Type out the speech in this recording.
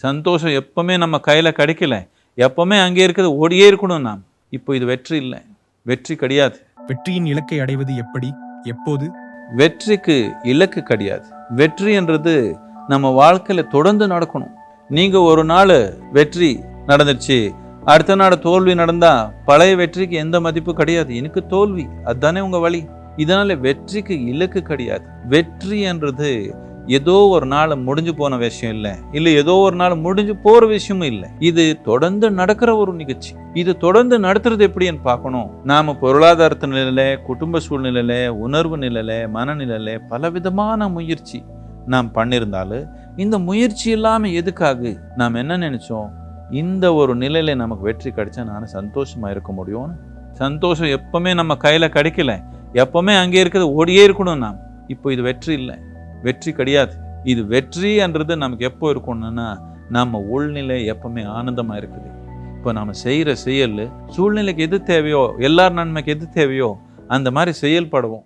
சந்தோஷம் எப்பவுமே நம்ம கையில் கிடைக்கல. எப்பவுமே அங்கே இருக்கிறது ஓடியே இருக்கணும் நாம். இப்போ இது வெற்றி இல்லை. வெற்றி கிடையாது. வெற்றியின் இலக்கை அடைவது எப்படி? எப்போது? வெற்றிக்கு இலக்கு கிடையாது. வெற்றின்றது நம்ம வாழ்க்கையில தொடர்ந்து நடக்கணும். நீங்க ஒரு நாள் வெற்றி நடந்துச்சு அடுத்த நாள் தோல்வி நடந்தா பழைய வெற்றிக்கு எந்த மதிப்பு கிடையாது. எனக்கு தோல்வி. அதுதானே உங்க வழி. இதனால வெற்றிக்கு இலக்கு கிடையாது. வெற்றி என்றது ஏதோ ஒரு நாள் முடிஞ்சு போன விஷயம் இல்லை. இல்லை ஏதோ ஒரு நாள் முடிஞ்சு போகிற விஷயமும் இல்லை. இது தொடர்ந்து நடக்கிற ஒரு நிகழ்ச்சி. இது தொடர்ந்து நடத்துறது எப்படின்னு பார்க்கணும். நாம் பொருளாதாரத்து நிலையில குடும்ப சூழ்நிலையில உணர்வு நிலையில மனநிலையில பலவிதமான முயற்சி நாம் பண்ணியிருந்தாலும் இந்த முயற்சி இல்லாமல் எதுக்காக நாம் என்ன நினைச்சோம்? இந்த ஒரு நிலையில நமக்கு வெற்றி கிடைச்சா நான் சந்தோஷமாக இருக்க முடியும்னு. சந்தோஷம் எப்பவுமே நம்ம கையில் கிடைக்கல. எப்பவுமே அங்கே இருக்கிறது ஓடியே இருக்கணும் நாம். இப்போ இது வெற்றி இல்லை. வெற்றி கிடையாது. இது வெற்றின்றது நமக்கு எப்போ இருக்கணும்னா நம்ம உள்நிலை எப்பவுமே ஆனந்தமாக இருக்குது. இப்போ நம்ம செய்கிற செயல் சூழ்நிலைக்கு எது தேவையோ எல்லார் நன்மைக்கு எது தேவையோ அந்த மாதிரி செயல்படுவோம்.